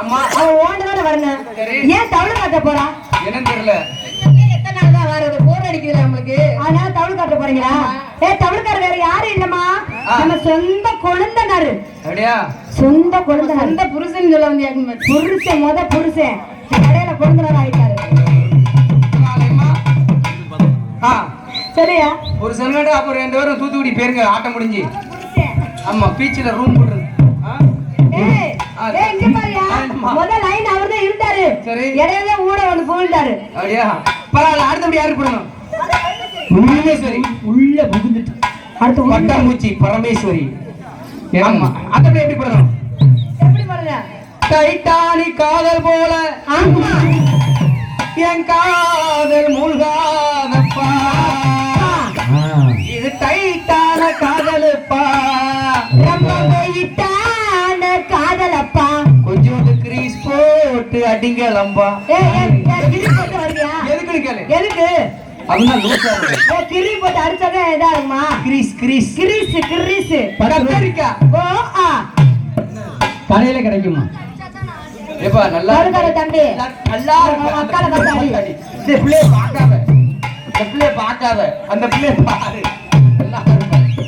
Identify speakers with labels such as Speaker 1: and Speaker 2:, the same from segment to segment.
Speaker 1: அவளுக்கு போட்ட
Speaker 2: அம்மா.
Speaker 1: அவ ஓண்டனோட வரணும்
Speaker 2: சரி.
Speaker 1: ஏன் தவளை காட்ட போறா?
Speaker 2: என்னன்னு தெரியல.
Speaker 1: எத்தனை நாள் தான் வர்றது போர் அடிக்குதுல நம்மளுக்கு. அதனால தவளை காட்ட போறீங்களா? ஏ தவளுக்கார வேற யாரும் இல்லம்மா. நம்ம சொந்த கொழுந்தனாரு.
Speaker 2: அப்படியா?
Speaker 1: சொந்த கொழுந்தனார். சொந்த புருஷன் சொல்ல வந்து புருஷன் முத புருஷன். கடையில கொழுந்தனார் ஆயிட்டாரு. சரியா?
Speaker 2: ஒரு செல்வெட்டு அப்புறம் ரெண்டு பேரும் தூத்துக்குடி போயிருங்க ஆட்டம் முடிஞ்சு. ஆமா பீச்சில் ரூம் போடுறது ஆ?
Speaker 1: ஏய்,
Speaker 2: ஆ.
Speaker 1: ஏய், இங்க பாருயா.
Speaker 2: ஆமா.
Speaker 1: முத line அவர்தான் இருந்தாரு.
Speaker 2: சரி.
Speaker 1: இடையில ஊட வந்து புகுந்தாரு.
Speaker 2: அப்படியா பரவாயில்ல அடுத்தபடி யாரு போடணும் பரமேஸ்வரி
Speaker 3: உள்ள புகுந்துட்டு
Speaker 1: அடுத்து
Speaker 2: பட்டாம்பூச்சி பரமேஸ்வரி ஆமா அடுத்தபடி எப்படி போடணும்
Speaker 1: எப்படி பாருங்க?
Speaker 2: டைட்டானிக் காதல் போல
Speaker 1: ஆமா.
Speaker 2: என் காதல் போட்டு
Speaker 1: வருவியா?
Speaker 2: எதுக்குன்னு கேளு
Speaker 1: எதுக்கு?
Speaker 2: அப்படின்னா லூசா இருக்கு
Speaker 1: ஏய், கிரி போட்டு அடிச்சாதான் இதாகுமா?
Speaker 2: Grease grease
Speaker 1: grease, grease.
Speaker 2: கத்தரிக்கா
Speaker 1: ஓ, ஆ.
Speaker 3: கடையில கிடைக்குமா
Speaker 2: ஏப்பா நல்லா
Speaker 1: கருக்கரை தம்பி.
Speaker 2: நல்லா இருக்கு.
Speaker 1: அக்கால.
Speaker 2: இந்த பார்க்காத இந்த பார்க்காத அந்த பிள்ளைய பாரு நல்லா இருக்கு.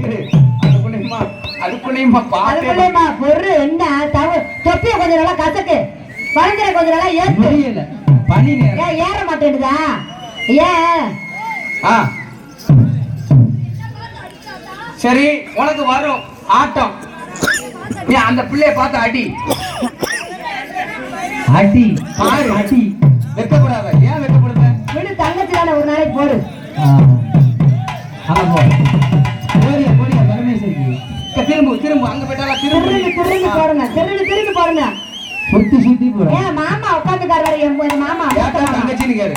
Speaker 2: இரு. அதுக்குள்ளேயுமா அதுக்குள்ளேயுமா பாரு
Speaker 1: அதுக்குள்ளேயுமா, பொறு, என்ன, தொப்பியை கொஞ்சம் நல்லா கசக்கு பழந்திரை கொஞ்சம் நல்லா ஏத்து
Speaker 3: முடியல. பனி நேரம்.
Speaker 1: ஏன் ஏற மாட்டேங்குதா ஏன்?
Speaker 2: ஆ. சரி உனக்கு வரும். ஆட்டம். நீ அந்த பிள்ளைய பார்த்து அடி.
Speaker 3: அடி.
Speaker 2: பாரு.
Speaker 3: அடி.
Speaker 2: வெக்கப்படாத. ஏன் வெக்கப்படுத?
Speaker 1: விடு தங்கச்சி தானே ஒரு நாளைக்கு போடு.
Speaker 3: ஆமா
Speaker 2: திரும்பு திரும்பு. அங்க போயிட்டாலா திரும்பு.
Speaker 1: திரும்பி போடுங்க திரும்பி திரும்பி போடுங்க.
Speaker 3: சுத்தி சுத்தி போட
Speaker 1: ஏன் மாமா உட்காந்துக்காரு என் மாமா
Speaker 2: தங்கச்சின்னு கேளு.